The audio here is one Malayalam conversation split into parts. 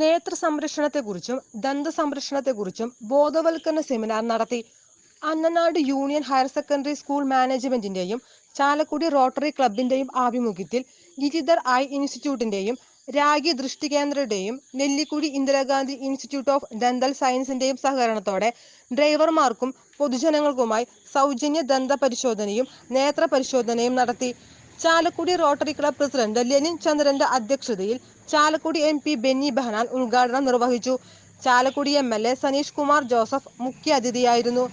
നേത്ര സംരക്ഷണത്തെക്കുറിച്ചും ദന്ത സംരക്ഷണത്തെക്കുറിച്ചും ബോധവൽക്കരണ സെമിനാർ നടത്തി. Annanad union higher secondary school മാനേജ്മെന്റിന്റെയും Chalakudy rotary ക്ലബിന്റെയും ആഭിമുഖ്യത്തിൽ ഗിരിധർ ഐ ഇൻസ്റ്റിറ്റ്യൂട്ടിന്റെയും രാഗി ദൃഷ്ടി കേന്ദ്രയുടെയും Nellikkudi Indira Gandhi institute of dental സയൻസിന്റെയും സഹകരണത്തോടെ ഡ്രൈവർമാർക്കും പൊതുജനങ്ങൾക്കുമായി സൗജന്യ ദന്ത പരിശോധനയും നേത്ര പരിശോധനയും നടത്തി. Chalakudy rotary club president Lenin ചന്ദ്രന്റെ അധ്യക്ഷതയിൽ ചാലക്കുടി എം പി ബെന്നി ബെഹനാൻ ഉദ്ഘാടനം നിർവഹിച്ചു. Chalakudy M L A Saneesh Kumar Joseph മുഖ്യ അതിഥിയായിരുന്നു.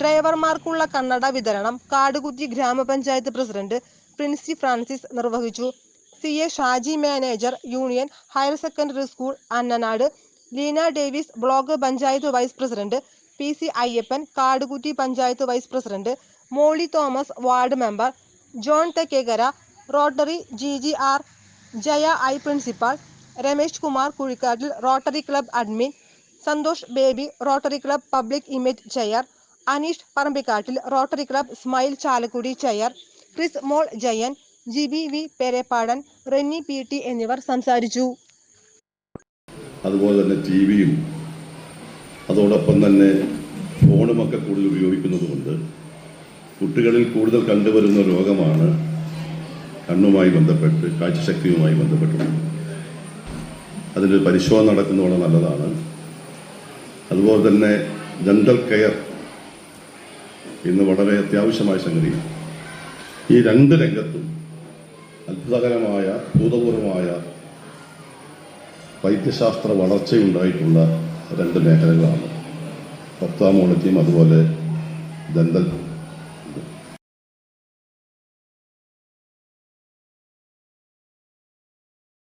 ഡ്രൈവർമാർക്കുള്ള കണ്ണട വിതരണം കാടുകുറ്റി ഗ്രാമപഞ്ചായത്ത് പ്രസിഡന്റ് പ്രിൻസി ഫ്രാൻസിസ് നിർവഹിച്ചു. C A Shaji manager union higher secondary school Annanad Leena Davis block panchayat vice president P C Ayyappan Kadukutty panchayat vice president Molly Thomas ward member John Thekkekkara rotary G G R Jaya I principal Ramesh Kumar Kuzhikkattil rotary club admin Santhosh Baby rotary club public image chair Aneesh Parambikkattil rotary club smile Chalakudy chair Chrismol Jayan Jibi V Pereppadan Renny P T എന്നിവർ സംസാരിച്ചു. അതുപോലെ തന്നെ ടി വിയും അതോടൊപ്പം തന്നെ ഫോണുമൊക്കെ കൂടുതൽ ഉപയോഗിക്കുന്നതുകൊണ്ട് കുട്ടികളിൽ കൂടുതൽ കണ്ടുവരുന്ന രോഗമാണ് കണ്ണുമായി ബന്ധപ്പെട്ട് കാഴ്ചശക്തിയുമായി ബന്ധപ്പെട്ടുള്ളത്. അതിന്റെ പരിശോധന നടക്കുന്നത് വളരെ നല്ലതാണ്. അതുപോലെ തന്നെ ഡെന്റൽ കെയർ ഇന്ന് വളരെ അത്യാവശ്യമായ സംഗതിയാണ്. ഈ രണ്ട് രംഗത്തും അത്ഭുതകരമായ ഭൂതപൂർവമായ വൈദ്യശാസ്ത്ര വളർച്ചയുണ്ടായിട്ടുള്ള രണ്ട് മേഖലകളാണ്. ഒപ്താമോളജിയും അതുപോലെ ദന്തൽ